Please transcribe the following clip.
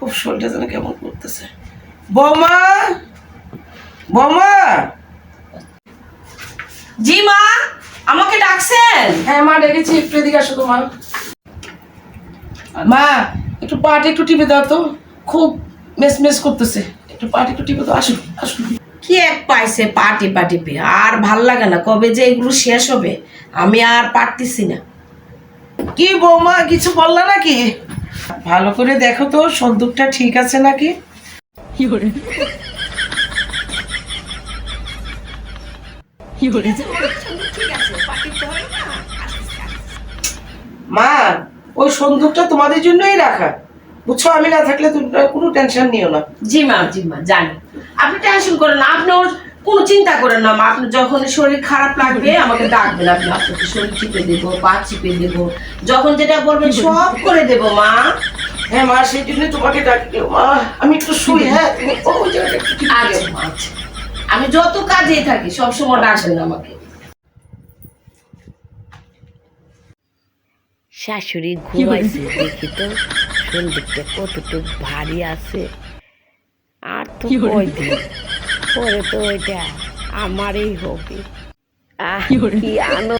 খুব শরীরটা যেন কেমন করতেছে। বৌমা! বৌমা! জি মা আমাকে ডাকছেন? হ্যাঁ মা ডেকেছি একটু এদিকে আসো তো মা। মা একটু পাট একটু টিপে দাও তো। খুব মেস মেস করতেছে। একটু পাট একটু টিপে দাও আসো আসুন। কি এক পাইছে পাটি পাটিপি আর ভালো লাগে না কবে যে এগুলো শেষ হবে আমি আর পারতেছি না। কি বৌমা কিছু বললা নাকি? ভালো করে দেখো তো সন্দুকটা ঠিক আছে নাকি? মা ওই সন্দুকটা তোমাদের জন্যই রাখা। বুঝছ আমি না থাকলে তোমরা কোনো টেনশন নিও না। জি মা জি মা জানি। আপনি টেনশন করেন না আপনি ওর কোনো চিন্তা করেন না মা। আপনি যখন শরীর খারাপ লাগবে আমাকে ডাকবেন আপনি আপনাকে শরীর চিপে দেবো পা চিপে দেবো যখন যেটা বলবেন সব করে দেবো মা। হ্যাঁ মা সেই জন্য তোমাকে ডাকি মা আমি একটু শুই হ্যাঁ তুমি ওই আচ্ছা আচ্ছা। আমি যত কাজেই থাকি সব সময় ডাকবেন আমাকে। শাশুড়ি ঘুমাইছে দেখি তো সন্দুকটা কতটুক ভারী আছে। আর তো কয়দিন? পরে তো ওইটা আমারই হবে। আহ কি আনন্দ।